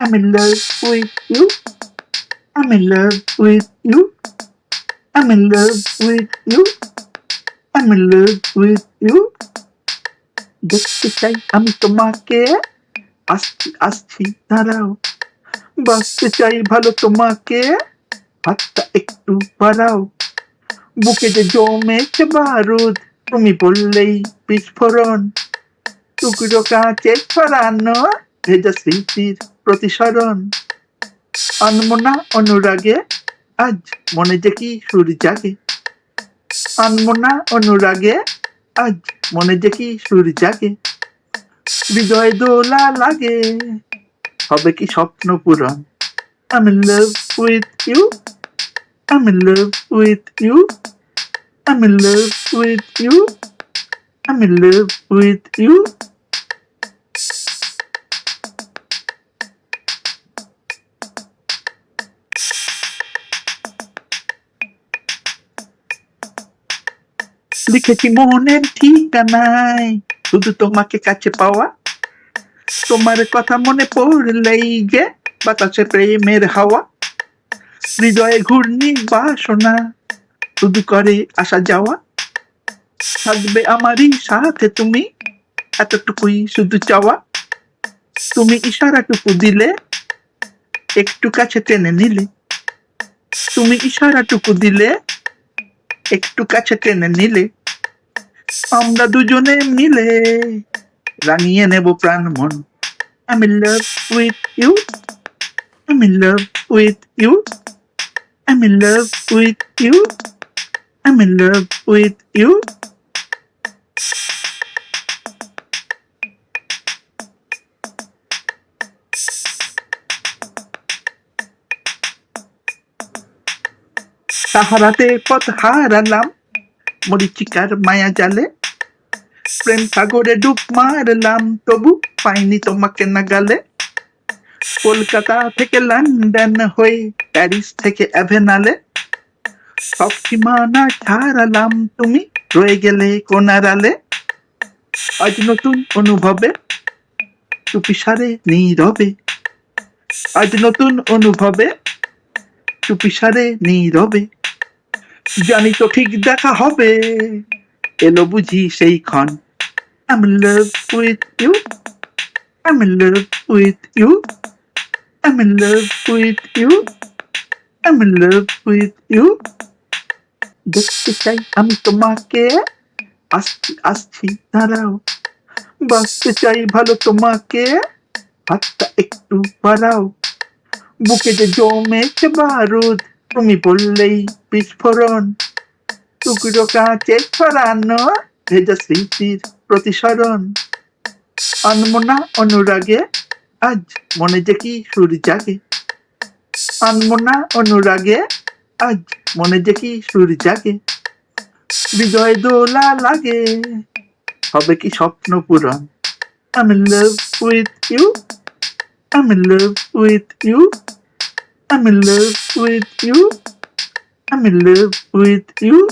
I'm in love with you. I'm in love with you. I'm in love with you. I'm in love with you. দেখতে চাই আমি তোমাকে আসছি আসছি দাঁড়াও বাঁচতে চাই ভালো তোমাকে হাতটা একটু বাড়াও বুকে যে জমেছে বারুদ, তুমি বললেই বিস্ফোরণ টুকরো কাঁচে ছড়ানো ভেজা স্মৃতির প্রতিসরণ। আনমনা অনুরাগে, আজ মনে যে কি সুর জাগে। আনমনা অনুরাগে, আজ মনে যে কি সুর জাগে। হৃদয় দোলা লাগে, হবে কি স্বপ্ন পূরণ। আমি লাভ উইথ ইউ আমি লাভ উইথ ইউ আমি লাভ উইথ ইউ আমি লাভ উইথ ইউ লিখেছি মনের ঠিকানায় শুধু তোমাকে কাছে পাওয়া তোমার কথা মনে পড়লেই যে বাতাসে প্রেমের হাওয়া হৃদয়ে ঘূর্ণি বাসনা শুধু করে আসা যাওয়া থাকবে আমারই সাথে তুমি এতটুকুই শুধু চাওয়া তুমি ইশারাটুকু দিলে একটু কাছে টেনে নিলে তুমি ইশারাটুকু দিলে একটু কাছে টেনে নিলে আমরা দুজনে মিলে রানিয়ে নেব প্রাণ মন love with you. I'm in love with you. I'm in love with you. I'm in love with you. সাহারাতে পথ হারালাম মরিচিকার মায়া জালে। প্রেম সাগরে ডুব মারলাম তবু পাইনি তোমাকে নাগালে। কলকাতা থেকে লন্ডন হয়ে প্যারিস থেকে অ্যাভেনালে। সব সীমানা ছাড়ালাম তুমি, রয়ে গেলে কোনারালে আজ নতুন অনুভবে, চুপিসারে নীরবে। আজ নতুন অনুভবে, চুপিসারে নীরবে। জানি তো ঠিক দেখা হবে এলো বুঝি সেই ক্ষণ I'm in love with you. I'm in love with you. I'm in love with you. I'm in love with. দেখতে চাই আমি তোমাকে আসছি আসছি, দাঁড়াও বাঁচতে চাই ভালো তোমাকে হাতটা একটু বাড়াও বুকে যে জমেছে বারুদ তুমি বললেই বিস্ফোরণ টুকরো কাঁচে ছড়ানো ভেজা স্মৃতির প্রতিসরণ আনমনা অনুরাগে, আজ মনে যে কি সুর জাগে আনমনা অনুরাগে, আজ মনে যে কি সুর জাগে হৃদয় দোলা লাগে, হবে কি স্বপ্ন পূরণ love with you. I'm in love with you. I'm in love with you. I'm in love with you.